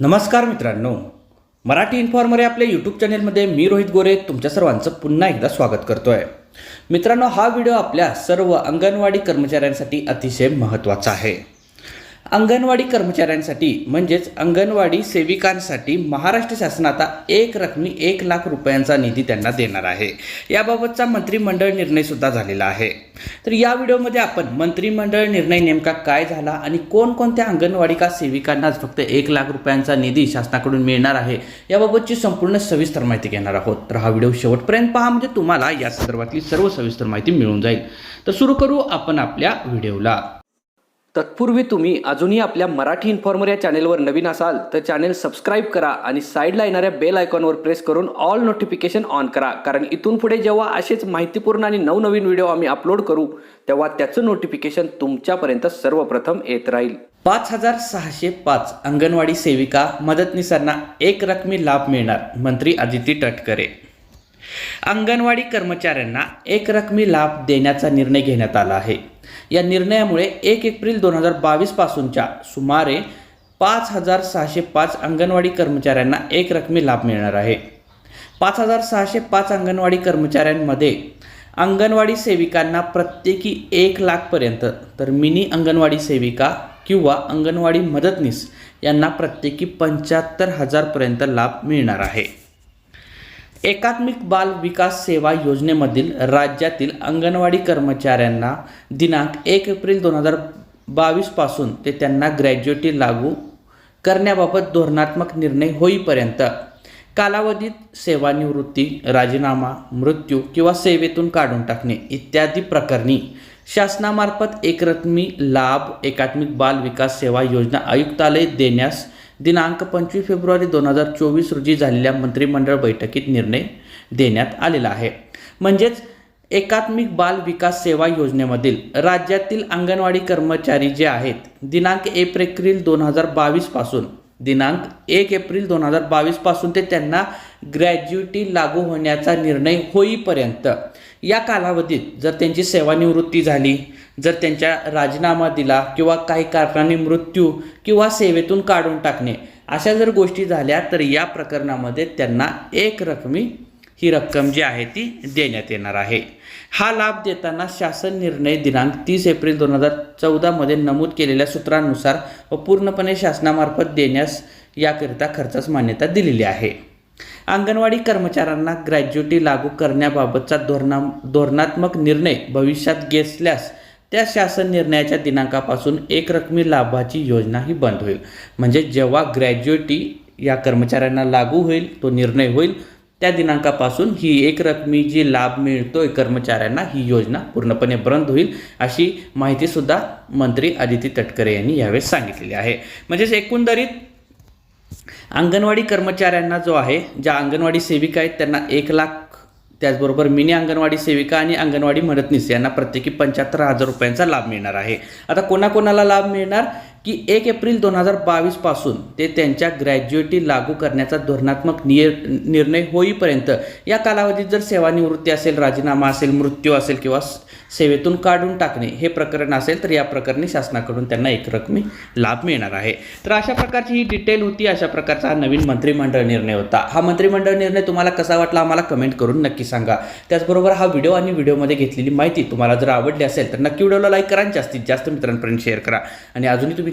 नमस्कार मित्रांनो. मराठी इन्फॉर्मर या आपल्या यूट्यूब चॅनेलमध्ये मी रोहित गोरे तुमच्या सर्वांचं पुन्हा एकदा स्वागत करतो आहे मित्रांनो हा व्हिडिओ आपल्या सर्व अंगणवाडी कर्मचाऱ्यांसाठी अतिशय महत्त्वाचा आहे. अंगणवाडी कर्मचाऱ्यांसाठी म्हणजेच अंगणवाडी सेविकांसाठी महाराष्ट्र शासन आता एक रकमी एक लाख रुपयांचा निधी त्यांना देणार आहे. याबाबतचा मंत्रिमंडळ निर्णयसुद्धा झालेला आहे. तर या व्हिडिओमध्ये आपण मंत्रिमंडळ निर्णय नेमका काय झाला आणि कोणकोणत्या अंगणवाडी का सेविकांनाच फक्त एक लाख रुपयांचा निधी शासनाकडून मिळणार आहे याबाबतची संपूर्ण सविस्तर माहिती घेणार आहोत. तर हा व्हिडिओ शेवटपर्यंत पहा म्हणजे तुम्हाला या संदर्भातली सर्व सविस्तर माहिती मिळून जाईल. तर सुरू करू आपण आपल्या व्हिडिओला. तत्पूर्वी तुम्ही अजूनही आपल्या मराठी इन्फॉर्मर या चॅनेलवर नवीन असाल तर चॅनेल सबस्क्राईब करा आणि साईडला येणाऱ्या बेल आयकॉनवर प्रेस करून ऑल नोटिफिकेशन ऑन करा. कारण इथून पुढे जेव्हा असेच माहितीपूर्ण आणि नवनवीन व्हिडिओ आम्ही अपलोड करू तेव्हा त्याचं नोटिफिकेशन तुमच्यापर्यंत सर्वप्रथम येत राहील. पाच हजार सहाशे पाच अंगणवाडी सेविका मदतनीसांना एक रकमी लाभ मिळणार मंत्री आदिती तटकरे. अंगणवाडी कर्मचाऱ्यांना एक रकमी लाभ देण्याचा निर्णय घेण्यात आला आहे. या निर्णयामुळे एक एप्रिल दोन हजार बावीसपासूनच्या सुमारे पाच हजार सहाशे पाच अंगणवाडी कर्मचाऱ्यांना एक रकमी लाभ मिळणार आहे. पाच हजार सहाशे पाच अंगणवाडी कर्मचाऱ्यांमध्ये अंगणवाडी सेविकांना प्रत्येकी एक लाखपर्यंत तर मिनी अंगणवाडी सेविका किंवा अंगणवाडी मदतनीस यांना प्रत्येकी पंच्याहत्तर हजारपर्यंत लाभ मिळणार आहे. एकात्मिक बाल विकास सेवा योजनेमधील राज्यातील अंगणवाडी कर्मचाऱ्यांना दिनांक एक एप्रिल दोन हजार बावीसपासून ते त्यांना ग्रॅज्युएटी लागू करण्याबाबत धोरणात्मक निर्णय होईपर्यंत. कालावधीत सेवानिवृत्ती राजीनामा मृत्यू किंवा सेवेतून काढून टाकणे इत्यादी प्रकरणी शासनामार्फत एकरकमी लाभ एकात्मिक बाल विकास सेवा योजना आयुक्तालय देण्यास दिनांक पंचवीस फेब्रुवारी दोन हजार चोवीस रोजी झालेल्या मंत्रिमंडळ बैठकीत निर्णय देण्यात आलेला आहे. म्हणजेच एकात्मिक बाल विकास सेवा योजनेमधील राज्यातील अंगणवाडी कर्मचारी जे आहेत दिनांक एप्रिल दोन हजार बावीसपासून दिनांक एक एप्रिल दोन हजार बावीसपासून ते त्यांना ग्रॅज्युटी लागू होण्याचा निर्णय होईपर्यंत. या कालावधीत जर त्यांची सेवानिवृत्ती झाली जर त्यांच्या राजीनामा दिला किंवा काही कारणाने मृत्यू किंवा सेवेतून काढून टाकणे अशा जर गोष्टी झाल्या तर या प्रकरणामध्ये त्यांना एक रकमी ही रक्कम जी आहे ती देण्यात येणार आहे. हा लाभ देताना शासन निर्णय दिनांक तीस एप्रिल दोन हजार चौदामध्ये नमूद केलेल्या सूत्रांनुसार व पूर्णपणे शासनामार्फत देण्यास याकरिता खर्चास मान्यता दिलेली आहे. अंगणवाडी कर्मचाऱ्यांना ग्रॅज्युटी लागू करण्याबाबतचा धोरणा धोरणात्मक निर्णय भविष्यात घेतल्यास त्या शासन निर्णयाच्या दिनांकापासून एक रकमी लाभाची योजना ही बंद होईल. म्हणजे जेव्हा ग्रॅज्युएटी या कर्मचाऱ्यांना लागू होईल तो निर्णय होईल त्या दिनांकापासून ही एक रकमी जी लाभ मिळतो कर्मचाऱ्यांना ही योजना पूर्णपणे बंद होईल अशी माहितीसुद्धा मंत्री आदिती तटकरे यांनी यावेळेस सांगितलेली आहे. म्हणजेच एकंदरीत अंगणवाडी कर्मचाऱ्यांना जो आहे ज्या अंगणवाडी सेविका आहेत त्यांना एक लाख त्याचबरोबर मिनी अंगणवाडी सेविका आणि अंगणवाडी मदतनीस यांना प्रत्येकी पंच्याहत्तर हजार रुपयांचा लाभ मिळणार आहे. आता कोणाकोणाला लाभ मिळणार? की एक एप्रिल दोन हजार बावीसपासून ते त्यांच्या ग्रॅज्युएटी लागू करण्याचा धोरणात्मक निय निर्णय होईपर्यंत या कालावधीत जर सेवानिवृत्ती असेल राजीनामा असेल मृत्यू असेल किंवा सेवेतून काढून टाकणे हे प्रकरण असेल तर या प्रकरणी शासनाकडून त्यांना एकरकमी लाभ मिळणार आहे. तर अशा प्रकारची ही डिटेल होती. अशा प्रकारचा हा नवीन मंत्रिमंडळ निर्णय होता. हा मंत्रिमंडळ निर्णय तुम्हाला कसा वाटला आम्हाला कमेंट करून नक्की सांगा. त्याचबरोबर हा व्हिडिओ आणि व्हिडिओमध्ये घेतलेली माहिती तुम्हाला जर आवडली असेल तर नक्की व्हिडिओला लाईक करा आणि जास्तीत जास्त मित्रांपर्यंत शेअर करा. आणि अजूनही तुम्ही